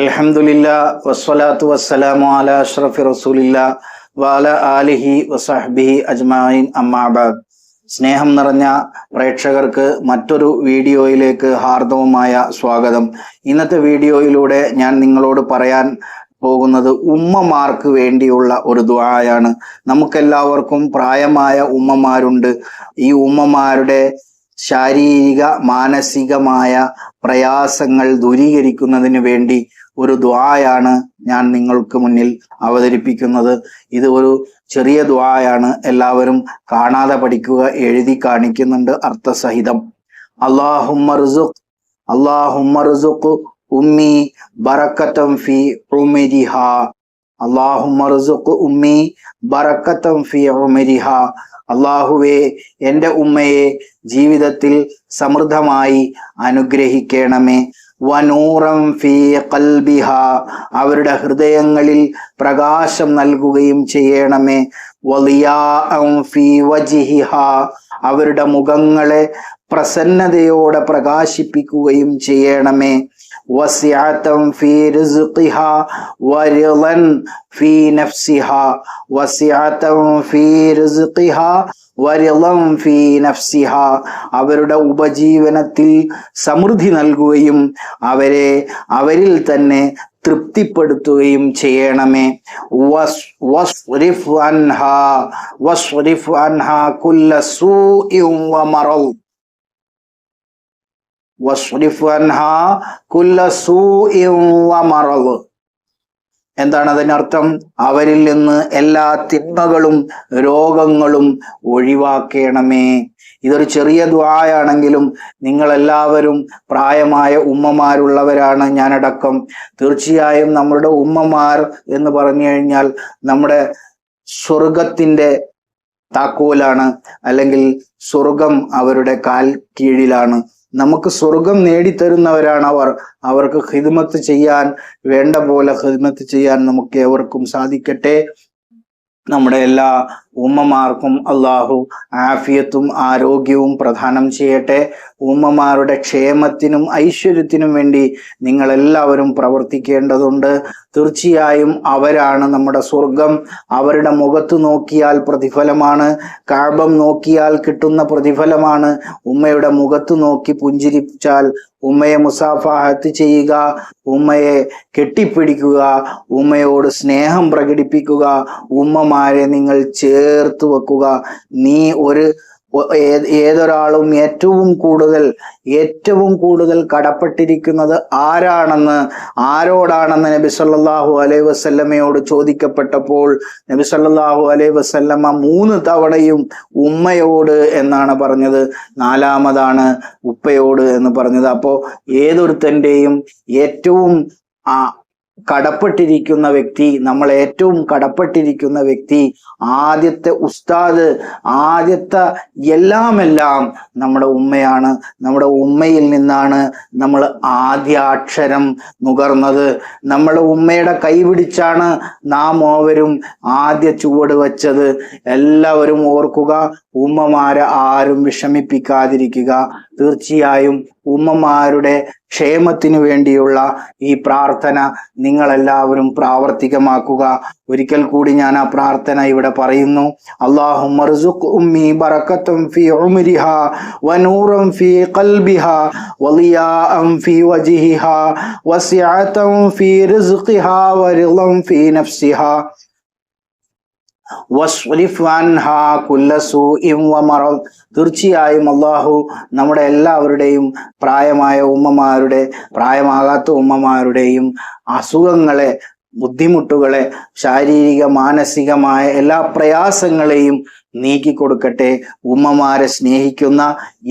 അൽഹംദുലില്ല വസ്സലാത്തു വസ്സലാമു അല അഷ്റഫി റസൂലില്ല വാല ആലിഹി വസഹബിഹി അജ്മായിൻ അമ്മാബാദ് സ്നേഹം നിറഞ്ഞ പ്രേക്ഷകർക്ക് മറ്റൊരു വീഡിയോയിലേക്ക് ഹാർദവുമായ സ്വാഗതം. ഇന്നത്തെ വീഡിയോയിലൂടെ ഞാൻ നിങ്ങളോട് പറയാൻ പോകുന്നത് ഉമ്മമാർക്ക് വേണ്ടിയുള്ള ഒരു ദ്വായാണ് നമുക്കെല്ലാവർക്കും പ്രായമായ ഉമ്മമാരുണ്ട്. ഈ ഉമ്മമാരുടെ ശാരീരിക മാനസികമായ പ്രയാസങ്ങൾ ദൂരീകരിക്കുന്നതിന് വേണ്ടി ഒരു ദ്വായാണ് ഞാൻ നിങ്ങൾക്ക് മുന്നിൽ അവതരിപ്പിക്കുന്നത്. ഇത് ഒരു ചെറിയ ദ്വായാണ് എല്ലാവരും കാണാതെ പഠിക്കുക എഴുതി കാണിക്കുന്നുണ്ട് അർത്ഥസഹിതം. അള്ളാഹുമർസുഖ് അള്ളാഹുമർസുഖ് ഉമ്മി ബറക്കത്തം ഫി ഉമിരിഹ. അള്ളാഹുമർസുഖ് ഉമ്മി ബറക്കത്തം ഫി ഉമിരിഹ. അള്ളാഹുവെ എന്റെ ഉമ്മയെ ജീവിതത്തിൽ സമൃദ്ധമായി അനുഗ്രഹിക്കണമേ. വനൂറം ഫീ കൽബിഹ അവരുടെ ഹൃദയങ്ങളിൽ പ്രകാശം നൽകുകയും ചെയ്യണമേ. വലിയ ഫീ അവരുടെ മുഖങ്ങളെ പ്രസന്നതയോടെ പ്രകാശിപ്പിക്കുകയും ചെയ്യണമേ. വസ്യാത്തം ഫീ റിസ്ഖിഹ വരിളൻ ഫീ നഫ്സിഹ. വസ്യാത്തം ഫീ റിസ്ഖിഹ വരിളം ഫീ നഫ്സിഹ. അവരുടെ ഉപജീവനത്തിൽ സമൃദ്ധി നൽകുകയും അവരെ അവരിൽ തന്നെ തൃപ്തിപ്പെടുത്തുകയും ചെയ്യണമേ. വസ് വസ്രിഫ് അൻഹ വസ്രിഫ് അൻഹ കുല്ല സൂ വമറൽ വസ്രിഫ് എന്താണ് അതിനർത്ഥം അവരിൽ നിന്ന് എല്ലാ തിന്മകളും രോഗങ്ങളും ഒഴിവാക്കണമേ. ഇതൊരു ചെറിയ ദ്വായാണെങ്കിലും നിങ്ങൾ എല്ലാവരും പ്രായമായ ഉമ്മമാരുള്ളവരാണ് ഞാനടക്കം. തീർച്ചയായും നമ്മുടെ ഉമ്മമാർ എന്ന് പറഞ്ഞു കഴിഞ്ഞാൽ നമ്മുടെ സ്വർഗത്തിന്റെ താക്കോലാണ് അല്ലെങ്കിൽ സ്വർഗം അവരുടെ കാൽ കീഴിലാണ്. നമുക്ക് സ്വർഗം നേടിത്തരുന്നവരാണ് അവർ അവർക്ക് ഹിദ്മത്ത് ചെയ്യാൻ വേണ്ട പോലെ ഹിദ്മത്ത് ചെയ്യാൻ നമുക്ക് ഏവർക്കും സാധിക്കട്ടെ. നമ്മുടെ എല്ലാ ഉമ്മമാർക്കും അള്ളാഹു ആഫിയത്തും ആരോഗ്യവും പ്രദാനം ചെയ്യട്ടെ. ഉമ്മമാരുടെ ക്ഷേമത്തിനും ഐശ്വര്യത്തിനും വേണ്ടി നിങ്ങളെല്ലാവരും പ്രവർത്തിക്കേണ്ടതുണ്ട്. തീർച്ചയായും അവരാണ് നമ്മുടെ സ്വർഗം അവരുടെ മുഖത്ത് നോക്കിയാൽ പ്രതിഫലമാണ്. കാബം നോക്കിയാൽ കിട്ടുന്ന പ്രതിഫലമാണ്. ഉമ്മയുടെ മുഖത്ത് നോക്കി പുഞ്ചിരിച്ചാൽ ഉമ്മയെ മുസാഫാഹത്ത് ചെയ്യുക ഉമ്മയെ കെട്ടിപ്പിടിക്കുക ഉമ്മയോട് സ്നേഹം പ്രകടിപ്പിക്കുക ഉമ്മമാരെ നിങ്ങൾ ചേർത്ത് വെക്കുക. നീ ഒരു ഏതൊരാളും ഏറ്റവും കൂടുതൽ ഏറ്റവും കൂടുതൽ കടപ്പെട്ടിരിക്കുന്നത് ആരാണെന്ന് ആരോടാണെന്ന് നബി സല്ലല്ലാഹു അലൈഹി വസല്ലമയോട് ചോദിക്കപ്പെട്ടപ്പോൾ നബി സല്ലല്ലാഹു അലൈഹി വസല്ലമ മൂന്ന് തവണയും ഉമ്മയോട് എന്നാണ് പറഞ്ഞത്. നാലാമതാണ് ഉപ്പയോട് എന്ന് പറഞ്ഞത്. അപ്പോൾ ഏതൊരുത്തന്റെയും ഏറ്റവും കടപ്പെട്ടിരിക്കുന്ന വ്യക്തി നമ്മൾ ഏറ്റവും കടപ്പെട്ടിരിക്കുന്ന വ്യക്തി ആദ്യത്തെ ഉസ്താദ് ആദ്യത്തെ എല്ലാമെല്ലാം നമ്മുടെ ഉമ്മയാണ്. നമ്മുടെ ഉമ്മയിൽ നിന്നാണ് നമ്മൾ ആദ്യാക്ഷരം നുകർന്നത്. നമ്മുടെ ഉമ്മയുടെ കൈപിടിച്ചാണ് നാം ഓവരും ആദ്യ ചുവട് വച്ചത്. എല്ലാവരും ഓർക്കുക ഉമ്മമാരെ ആരും വിഷമിപ്പിക്കാതിരിക്കുക. തീർച്ചയായും ഉമ്മമാരുടെ ക്ഷേമത്തിനു വേണ്ടിയുള്ള ഈ പ്രാർത്ഥന നിങ്ങളെല്ലാവരും പ്രാവർത്തികമാക്കുക. ഒരിക്കൽ കൂടി ഞാൻ ആ പ്രാർത്ഥന ഇവിടെ പറയുന്നു. അള്ളാഹു തീർച്ചയായും അള്ളാഹു നമ്മുടെ എല്ലാവരുടെയും പ്രായമായ ഉമ്മമാരുടെ പ്രായമാകാത്ത ഉമ്മമാരുടെയും അസുഖങ്ങളെ ബുദ്ധിമുട്ടുകളെ ശാരീരിക മാനസികമായ എല്ലാ പ്രയാസങ്ങളെയും നീക്കി കൊടുക്കട്ടെ ഉമ്മമാരെ സ്നേഹിക്കുന്ന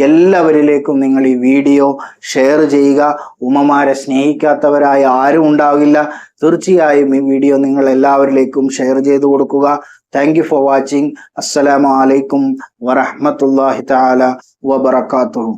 എല്ലാവരിലേക്കും നിങ്ങൾ ഈ വീഡിയോ ഷെയർ ചെയ്യുക. ഉമ്മമാരെ സ്നേഹിക്കാത്തവരായ ആരും ഉണ്ടാവില്ല. തീർച്ചയായും ഈ വീഡിയോ നിങ്ങൾ എല്ലാവരിലേക്കും ഷെയർ ചെയ്തു കൊടുക്കുക. താങ്ക് ഫോർ വാച്ചിങ് അസ്സലാമലൈക്കും വറഹമത്തല്ലാഹി തആല വബറകാതുഹു.